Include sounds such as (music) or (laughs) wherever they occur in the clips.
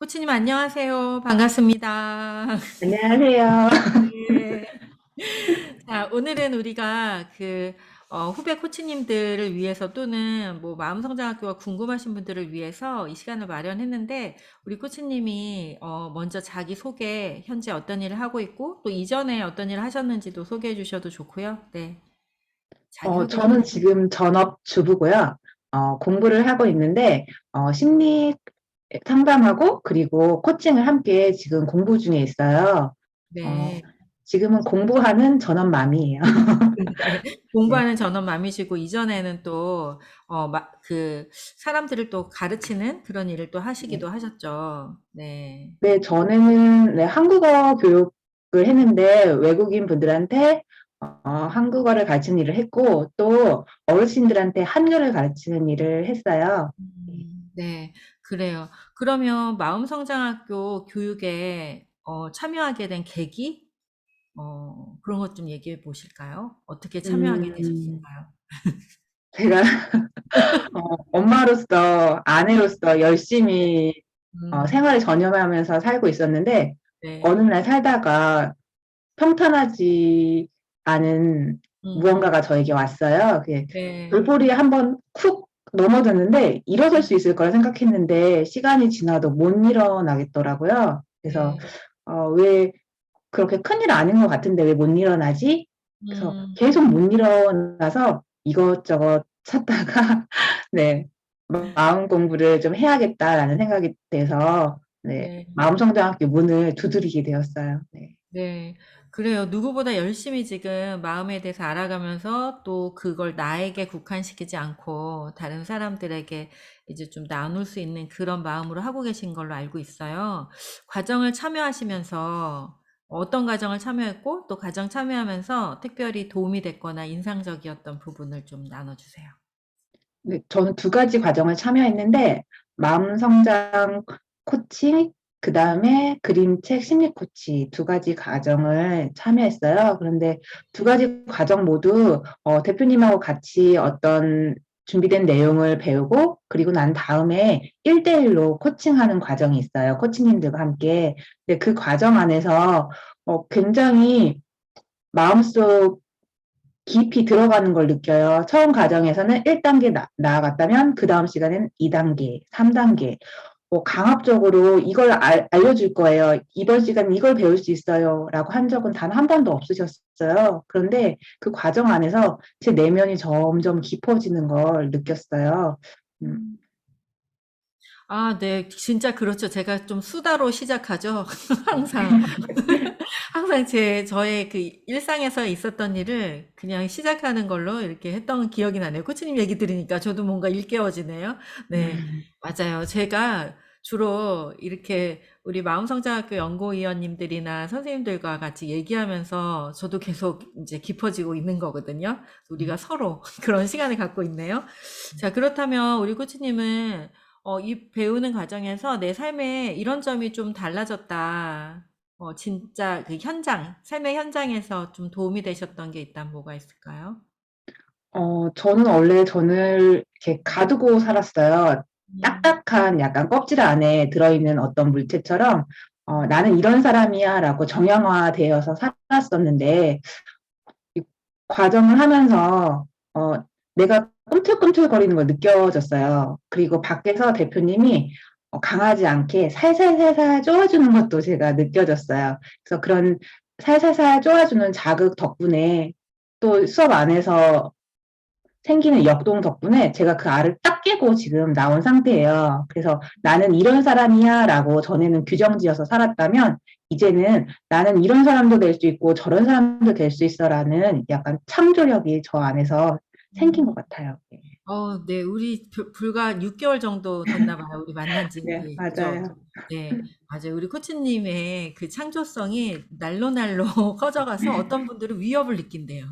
코치님 안녕하세요. 반갑습니다. 안녕하세요. 네. 자, 오늘은 우리가 그 어, 후배 코치님들을 위해서 또는 뭐 마음성장학교가 궁금하신 분들을 위해서 이 시간을 마련했는데 우리 코치님이 어, 먼저 자기 소개, 현재 어떤 일을 하고 있고 또 이전에 어떤 일을 하셨는지도 소개해 주셔도 좋고요. 네. 어, 저는. 지금 전업 주부고요. 어, 공부를 하고 있는데, 어, 심리 상담하고, 그리고 코칭을 함께 지금 공부 중에 있어요. 어, 네. 지금은 공부하는 전업맘이에요. 네. (laughs) 네. 공부하는 전업맘이시고 이전에는 또 어, 마, 그 사람들을 또 가르치는 그런 일을 또 네. 하시기도 하셨죠. 네. 네, 전에는 네, 한국어 교육을 했는데, 외국인 분들한테 어, 한국어를 가르치는 일을 했고, 또 어르신들한테 한글을 가르치는 일을 했어요. 음, 네, 그래요. 그러면 마음성장학교 교육에 어, 참여하게 된 계기? 어, 그런 것 좀 얘기해 보실까요? 어떻게 참여하게 음, 되셨을까요? 제가 (laughs) 어, 엄마로서, 아내로서 열심히 어, 음, 생활을 전념하면서 살고 있었는데, 네, 어느 날 살다가 평탄하지 않은 음, 무언가가 저에게 왔어요. 그게 네, 돌볼이 한번 쿡 넘어졌는데, 일어설 수 있을 거라 생각했는데, 시간이 지나도 못 일어나겠더라고요. 그래서, 네, 어, 왜 그렇게 큰일 아닌 것 같은데 왜 못 일어나지? 그래서 음, 계속 못 일어나서 이것저것 찾다가 (laughs) 네 마음 공부를 좀 해야겠다라는 생각이 돼서 네 네. 마음 성장학교 문을 두드리게 되었어요. 네. 네. 그래요. 누구보다 열심히 지금 마음에 대해서 알아가면서 또 그걸 나에게 국한시키지 않고 다른 사람들에게 이제 좀 나눌 수 있는 그런 마음으로 하고 계신 걸로 알고 있어요. 과정을 참여하시면서 어떤 과정을 참여했고 또 과정 참여하면서 특별히 도움이 됐거나 인상적이었던 부분을 좀 나눠 주세요. 네, 저는 두 가지 과정을 참여했는데 마음 성장 코칭 그 다음에 그림책 심리 코치 두 가지 과정을 참여했어요. 그런데 두 가지 과정 모두 어, 대표님하고 같이 어떤 준비된 내용을 배우고 그리고 난 다음에 1대1로 코칭하는 과정이 있어요. 코치님들과 함께. 근데 그 과정 안에서 어, 굉장히 마음속 깊이 들어가는 걸 느껴요. 처음 과정에서는 1단계 나, 나아갔다면 그 다음 시간에는 2단계, 3단계. 뭐 강압적으로 이걸 알, 알려줄 거예요. 이번 시간은 이걸 배울 수 있어요. 라고 한 적은 단 한 번도 없으셨어요. 그런데 그 과정 안에서 제 내면이 점점 깊어지는 걸 느꼈어요. 음, 아, 네. 진짜 그렇죠. 제가 좀 수다로 시작하죠. (laughs) 항상. (laughs) 항상 제, 저의 그 일상에서 있었던 일을 그냥 시작하는 걸로 이렇게 했던 기억이 나네요. 코치님 얘기 들으니까 저도 뭔가 일깨워지네요. 네. 음, 맞아요. 제가 주로 이렇게 우리 마음성장학교 연구위원님들이나 선생님들과 같이 얘기하면서 저도 계속 이제 깊어지고 있는 거거든요. 우리가 서로 (laughs) 그런 시간을 갖고 있네요. 자, 그렇다면 우리 코치님은 어, 이 배우는 과정에서 내 삶에 이런 점이 좀 달라졌다. 어, 진짜 그 현장, 삶의 현장에서 좀 도움이 되셨던 게 있다면 뭐가 있을까요? 어, 저는 원래 저는 이렇게 가두고 살았어요. 음, 딱딱한 약간 껍질 안에 들어있는 어떤 물체처럼, 어, 나는 이런 사람이야 라고 정형화되어서 살았었는데, 이 과정을 하면서, 어, 내가 꿈틀꿈틀거리는 걸 느껴졌어요. 그리고 밖에서 대표님이 어, 강하지 않게 살살살살 쪼아주는 것도 제가 느껴졌어요. 그래서 그런 살살살 쪼아주는 자극 덕분에 또 수업 안에서 생기는 역동 덕분에 제가 그 알을 딱 깨고 지금 나온 상태예요. 그래서 나는 이런 사람이야 라고 전에는 규정지어서 살았다면 이제는 나는 이런 사람도 될 수 있고 저런 사람도 될 수 있어 라는 약간 창조력이 저 안에서 생긴 것 음. 같아요. 어, 네, 우리 불- 불과 6 개월 정도 됐나 봐요. 우리 만난 지. (laughs) 네, 그죠? 맞아요. 네, (laughs) 맞아요. 우리 코치님의 그 창조성이 날로 날로 (laughs) 커져 가서 어떤 분들은 위협을 느낀대요.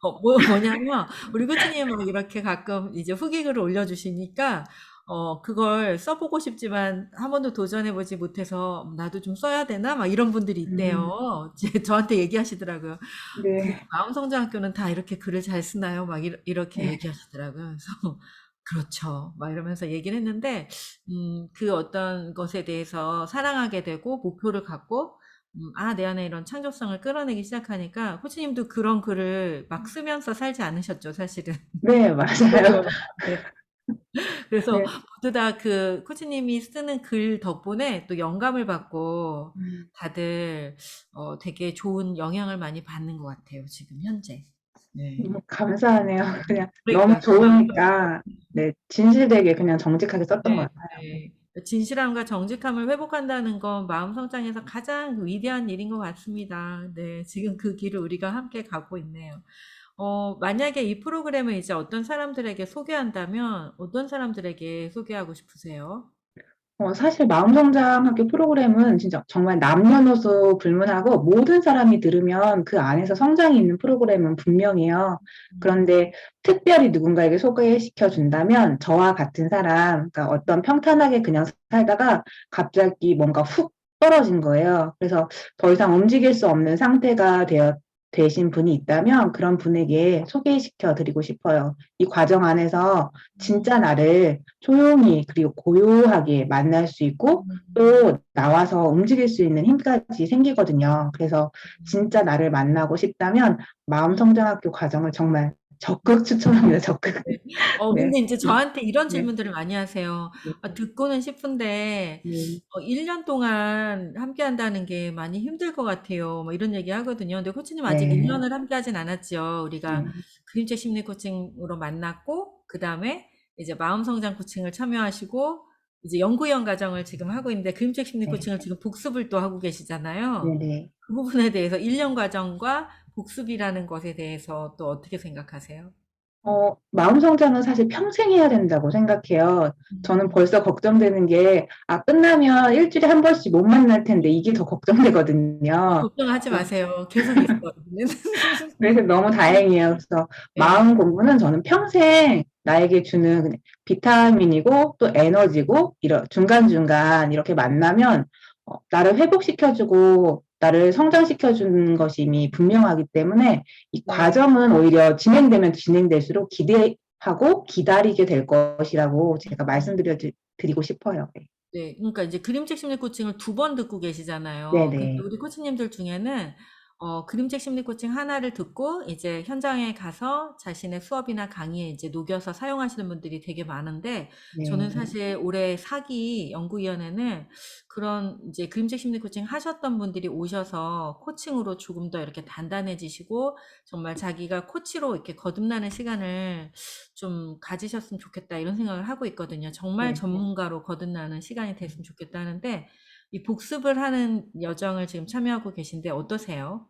어, 뭐, 뭐냐면, 우리 코치님 막 이렇게 가끔 이제 후기글을 올려 주시니까, 어, 그걸 써보고 싶지만 한 번도 도전해보지 못해서 나도 좀 써야 되나? 막 이런 분들이 음, 있대요. (laughs) 이제 저한테 얘기하시더라고요. 그 네, 마음성장학교는 다 이렇게 글을 잘 쓰나요? 막 이러- 이렇게 네. 얘기하시더라고요. 그래서 (laughs) 그렇죠. 막 이러면서 얘기를 했는데, 음, 그 어떤 것에 대해서 사랑하게 되고, 목표를 갖고, 음, 아, 내 안에 이런 창조성을 끌어내기 시작하니까, 코치님도 그런 글을 막 쓰면서 살지 않으셨죠, 사실은. 네, 맞아요. (laughs) 네. (laughs) 그래서 네. 모두 다 그 코치님이 쓰는 글 덕분에 또 영감을 받고, 음. 다들, 어, 되게 좋은 영향을 많이 받는 것 같아요, 지금 현재. 네. 너무 감사하네요. (laughs) 그냥 그러니까 너무 좋으니까 네, 진실되게 그냥 정직하게 썼던 것 네, 같아요. 네. 진실함과 정직함을 회복한다는 건 마음 성장에서 가장 위대한 일인 것 같습니다. 네, 지금 그 길을 우리가 함께 가고 있네요. 어, 만약에 이 프로그램을 이제 어떤 사람들에게 소개한다면 어떤 사람들에게 소개하고 싶으세요? 어, 사실 마음성장학교 프로그램은 진짜 정말 남녀노소 불문하고 모든 사람이 들으면 그 안에서 성장이 있는 프로그램은 분명해요. 그런데 특별히 누군가에게 소개시켜 준다면 저와 같은 사람, 그러니까 어떤 평탄하게 그냥 살다가 갑자기 뭔가 훅 떨어진 거예요. 그래서 더 이상 움직일 수 없는 상태가 되어 되신 분이 있다면 그런 분에게 소개시켜 드리고 싶어요. 이 과정 안에서 진짜 나를 조용히 그리고 고요하게 만날 수 있고 또 나와서 움직일 수 있는 힘까지 생기거든요. 그래서 진짜 나를 만나고 싶다면 마음성장학교 과정을 정말 적극 추천합니다. 적극. (laughs) 어, 네. 근데 이제 저한테 이런 네. 질문들을 많이 하세요. 아, 듣고는 싶은데, 네. 어, 1년 동안 함께 한다는 게 많이 힘들 것 같아요. 뭐 이런 얘기 하거든요. 근데 코치님 아직 네. 1년을 함께 하진 않았죠. 우리가 네. 그림책 심리 코칭으로 만났고, 그 다음에 이제 마음 성장 코칭을 참여하시고, 이제 연구위원 과정을 지금 하고 있는데, 그림책 심리 네. 코칭을 지금 복습을 또 하고 계시잖아요. 네네. 그 부분에 대해서 1년 과정과 복습이라는 것에 대해서 또 어떻게 생각하세요? 어, 마음 성장은 사실 평생 해야 된다고 생각해요. 저는 벌써 걱정되는 게, 아, 끝나면 일주일에 한 번씩 못 만날 텐데, 이게 더 걱정되거든요. 걱정하지 마세요. 계속 있어요. (laughs) (laughs) 그래서 너무 다행이에요. 그래서 네. 마음 공부는 저는 평생 나에게 주는 비타민이고 또 에너지고 이런 중간중간 이렇게 만나면 어, 나를 회복시켜주고 나를 성장시켜주는 것이 이미 분명하기 때문에 이 네. 과정은 오히려 진행되면 진행될수록 기대하고 기다리게 될 것이라고 제가 말씀드려 드- 드리고 싶어요. 네. 네, 그러니까 이제 그림책 심리 코칭을 두 번 듣고 계시잖아요. 네네. 근데 우리 코치님들 중에는 어, 그림책 심리 코칭 하나를 듣고 이제 현장에 가서 자신의 수업이나 강의에 이제 녹여서 사용하시는 분들이 되게 많은데 네. 저는 사실 올해 사기 연구위원회는 그런 이제 그림책 심리 코칭 하셨던 분들이 오셔서 코칭으로 조금 더 이렇게 단단해지시고 정말 자기가 코치로 이렇게 거듭나는 시간을 좀 가지셨으면 좋겠다 이런 생각을 하고 있거든요. 정말 네. 전문가로 거듭나는 시간이 됐으면 좋겠다 하는데 이 복습을 하는 여정을 지금 참여하고 계신데 어떠세요?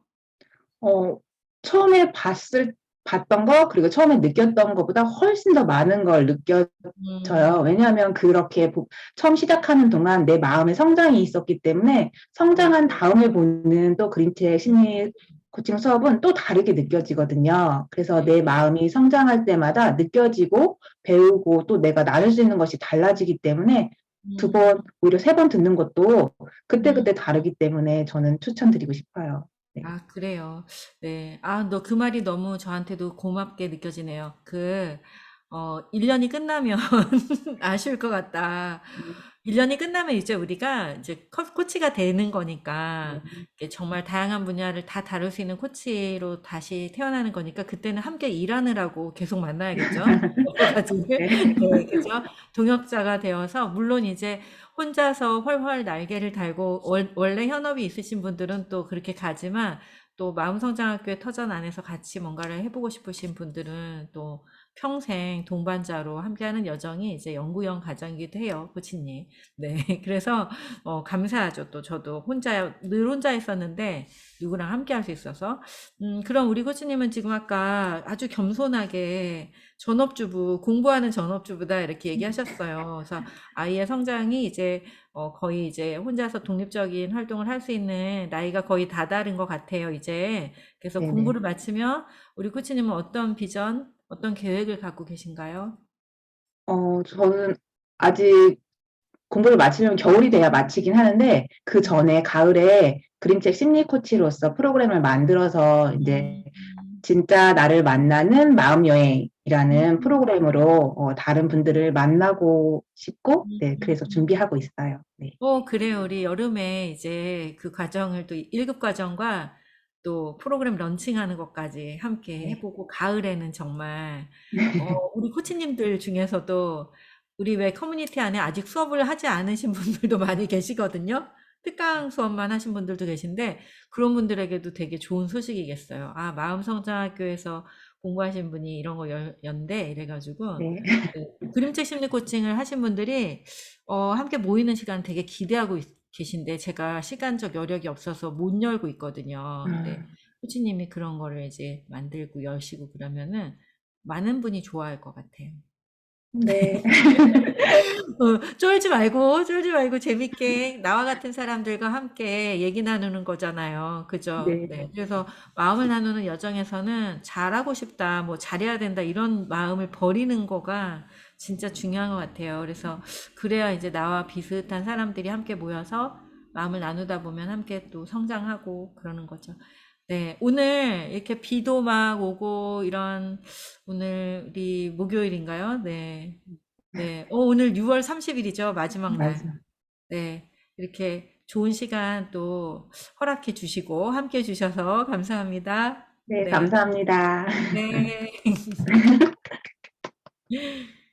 어, 처음에 봤을, 봤던 거, 그리고 처음에 느꼈던 것보다 훨씬 더 많은 걸 느껴져요. 음, 왜냐하면 그렇게 보- 처음 시작하는 동안 내 마음의 성장이 있었기 때문에 성장한 다음에 보는 또 그림책 심리 코칭 수업은 또 다르게 느껴지거든요. 그래서 내 마음이 성장할 때마다 느껴지고 배우고 또 내가 나눌 수 있는 것이 달라지기 때문에 두 음, 번, 오히려 세 번 듣는 것도 그때그때 다르기 때문에 저는 추천드리고 싶어요. 네. 아, 그래요. 네. 아, 너 그 말이 너무 저한테도 고맙게 느껴지네요. 그, 어, 1년이 끝나면 (laughs) 아쉬울 것 같다. 1년이 끝나면 이제 우리가 이제 코- 코치가 되는 거니까 이게 정말 다양한 분야를 다 다룰 수 있는 코치로 다시 태어나는 거니까 그때는 함께 일하느라고 계속 만나야겠죠. (laughs) 여러 가지를. 네. 네, 그죠? 동역자가 되어서 물론 이제 혼자서 훨훨 날개를 달고 월- 원래 현업이 있으신 분들은 또 그렇게 가지만 또 마음성장학교의 터전 안에서 같이 뭔가를 해보고 싶으신 분들은 또 평생 동반자로 함께하는 여정이 이제 연구원 과정이기도 해요, 코치님. 네, (laughs) 그래서 어, 감사하죠. 또 저도 혼자 늘 혼자 있었는데 누구랑 함께 할 수 있어서. 음, 그럼 우리 코치님은 지금 아까 아주 겸손하게 전업주부, 공부하는 전업주부다 이렇게 얘기하셨어요. 그래서 아이의 성장이 이제 어, 거의 이제 혼자서 독립적인 활동을 할 수 있는 나이가 거의 다다른 것 같아요, 이제. 그래서 네네. 공부를 마치면 우리 코치님은 어떤 비전, 어떤 계획을 갖고 계신가요? 어, 저는 아직 공부를 마치려면 겨울이 돼야 마치긴 하는데 그 전에 가을에 그림책 심리 코치로서 프로그램을 만들어서 이제 음, 진짜 나를 만나는 마음 여행 이라는 프로그램으로 어, 다른 분들을 만나고 싶고, 네, 그래서 음. 준비하고 있어요. 네. 어, 그래요. 우리 여름에 이제 그 과정을 또 1급 과정과 또 프로그램 런칭하는 것까지 함께 네. 해보고 가을에는 정말 어, 우리 코치님들 중에서도 우리 왜 커뮤니티 안에 아직 수업을 하지 않으신 분들도 많이 계시거든요. 특강 수업만 하신 분들도 계신데 그런 분들에게도 되게 좋은 소식이겠어요. 아, 마음성장학교에서 공부하신 분이 이런 거 연, 연대 이래가지고 네. 네, 그림책 심리 코칭을 하신 분들이 어, 함께 모이는 시간 되게 기대하고 있- 계신데 제가 시간적 여력이 없어서 못 열고 있거든요. 근데 음, 코치님이 그런 거를 이제 만들고 여시고 그러면은 많은 분이 좋아할 것 같아요. 네. (laughs) 어, 쫄지 말고, 쫄지 말고 재밌게 나와 같은 사람들과 함께 얘기 나누는 거잖아요. 그죠? 네. 네. 그래서 마음을 나누는 여정에서는 잘하고 싶다, 뭐 잘해야 된다, 이런 마음을 버리는 거가 진짜 중요한 것 같아요. 그래서 그래야 이제 나와 비슷한 사람들이 함께 모여서 마음을 나누다 보면 함께 또 성장하고 그러는 거죠. 네. 오늘 이렇게 비도 막 오고 이런 오늘이 목요일인가요? 네. 네. 어, 오늘 6월 30일이죠. 마지막 날. 맞아. 네. 이렇게 좋은 시간 또 허락해 주시고 함께 해 주셔서 감사합니다. 네, 네. 감사합니다. 네. (laughs)